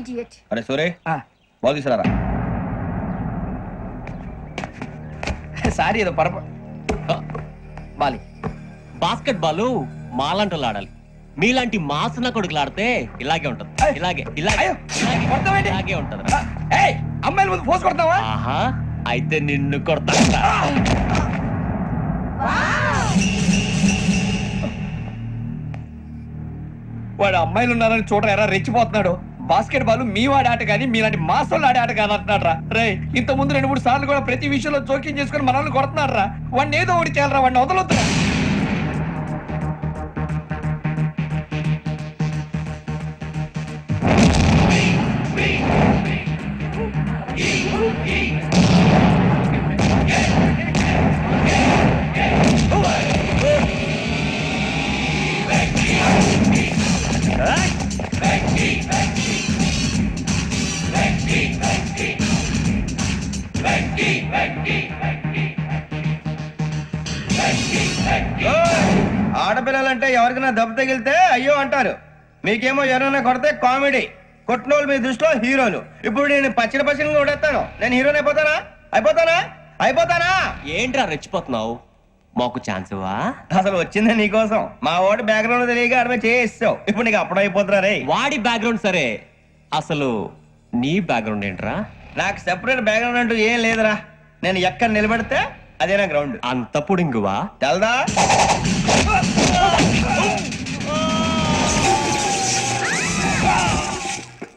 Idiot. అరే సూరే. Ball తీసుకురారా sorry ఏదో పరప Bali basket ball. మాలాంటి ఆడాలి మీలాంటి మాసన కొడుకులు ఆడితే ఇలాగే ఉంటది. ఇలాగే ఇలాగే అయ్యో, ఇలాగే, కొడతావేంటి? ఇలాగే ఉంటది. ఏయ్ అమ్మాయిల ముందు పోసు కొడతావా? ఆహా అయితే నిన్ను కొడతా. వాడు అమ్మాయిలు ఉన్నారని చూడరా ఎరా రెచ్చిపోతున్నాడు. బాస్కెట్ బాల్ మీ వాడి ఆట కానీ మీలాంటి మాసోళ్ళు ఆడే ఆట కాదు అంటున్నాడు రా రే ఇంత ముందు రెండు మూడు సార్లు కూడా ప్రతి విషయంలో జోక్యం చేసుకుని మనల్ని కొడుతున్నాడు రా వాడిని ఏదో ఒకటి చేయాలరా వాడిని వదలొద్దురా. ఆడపిల్లలంటే ఎవరికైనా దెబ్బ తగిలితే అయ్యో అంటారు. మీకేమో ఎవరైనా కొడితే కామెడీ. కొట్టినోళ్ళు మీ దృష్టిలో హీరోలు. ఇప్పుడు నేను పచ్చడి పచ్చడి కొడేస్తాను నేను హీరోని అయిపోతానా? అయిపోతానా? అయిపోతానా? ఏంట్రా రెచ్చిపోతున్నావు? మాకు ఛాన్స్ ఇవ్వా అసలు వచ్చిందే నీకోసం. మా వాడు బ్యాక్గ్రౌండ్ తెలియక అడమే చేయిస్తావు ఇప్పుడు నీకు అప్పుడు అయిపోతున్నా రే వాడి బ్యాక్గ్రౌండ్ సరే. అసలు నీ బ్యాక్గ్రౌండ్ ఏంట్రా? నాకు సెపరేట్ బ్యాక్గ్రౌండ్ అంటూ ఏం లేదురా. నేను ఎక్కడ నిలబెడితే అదే నా గ్రౌండ్ అంత పుడింగువా? తెల్దా?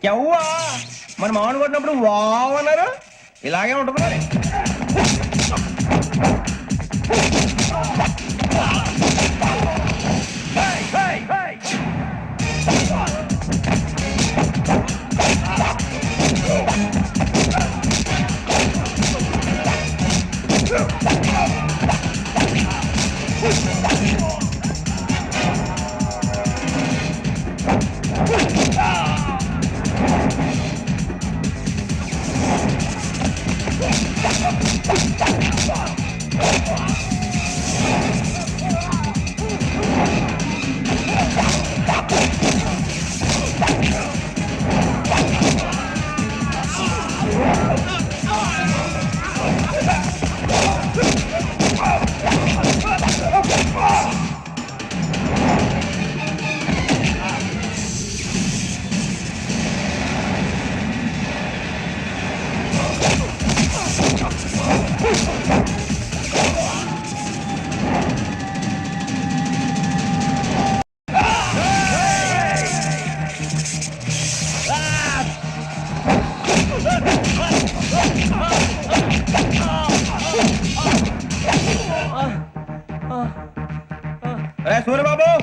ఎవ్వా? మన మామిడి కొట్టినప్పుడు వావ్ అన్నారు. ఇలాగే ఉంటుంది మరి. రే సూర్యబాబు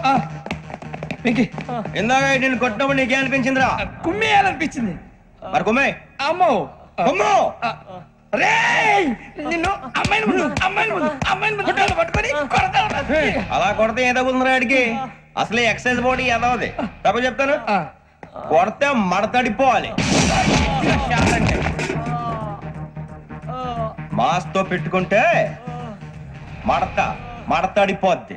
ఆ, వెంకీ. ఇందాక నేను కొట్టినప్పుడు నీకే అనిపించిందిరా? కుమ్మేయాలనిపించింది మరి కుమ్మే. అమ్మో. కుమ్ము. రే నిన్ను అమ్మాయిని ముందు అమ్మాయిని ముందు అమ్మాయిని ముందు గుడ్డలు పట్టుకొని కొడతా ఉన్నా. అలా కొడితే ఏ తగ్గుతుందిరా ఆడికి? అసలు ఎక్సైజ్ బాడీ ఏదవది తప్ప చెప్తాను? కొడితే మడతడిపోవాలి. మాస్తో పెట్టుకుంటే మడత మడతడిపోద్ది.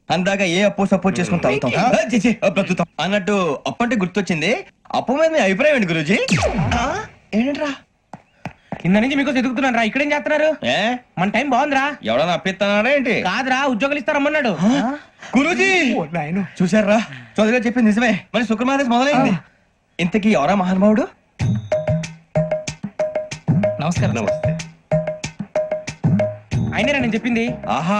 అందాక ఏ అప్పు సపోర్ట్ చేసుకుని తాగుతాం ఆ, ఛీ, ఛీ, ఆ, బ్రతుకుతాం అన్నట్టు అప్పు అంటే గుర్తొచ్చింది. అప్పు మీద మీ అభిప్రాయం ఏంటి గురుజీ? ఏంటరా కింద నుంచి మీకు ఎదుగుతున్నాను రా. ఇక్కడేం చేస్తున్నారు? ఏ? మన టైం బాగుందిరా. ఎవడన్నా అప్పిస్తున్నాడా ఏంటి? కాదురా ఉద్యోగాలు ఇస్తారమ్మన్నాడు. గురుజీ! చూసారా చౌదరిగా చెప్పింది నిజమే. మరి శుక్రమాదేశ్ మొదలైంది. ఇంతకీ ఎవరా మహానుభావుడు? నమస్కారం నమస్తే. అయినరా నేను చెప్పింది? ఆహా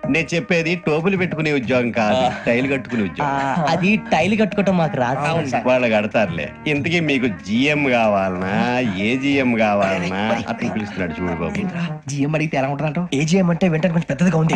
నేను చెప్పేది టోపులు పెట్టుకునే ఉద్యోగం కాదు టైల్ కట్టుకునే ఉద్యోగం. అది టైల్ కట్టుకోవటం మాకు రాదు. వాళ్ళు కడతారులే. ఇంతకీ మీకు జిఎం కావాలనా? ఏ జిఎం కావాలనా? అతను పిలుస్తున్నాడు చూడు బాబు. జిఎం అడిగితే ఎలా ఉంటుందంట ఏజీఎం అంటే వెంటనే కొంచెం పెద్దదిగా ఉంది.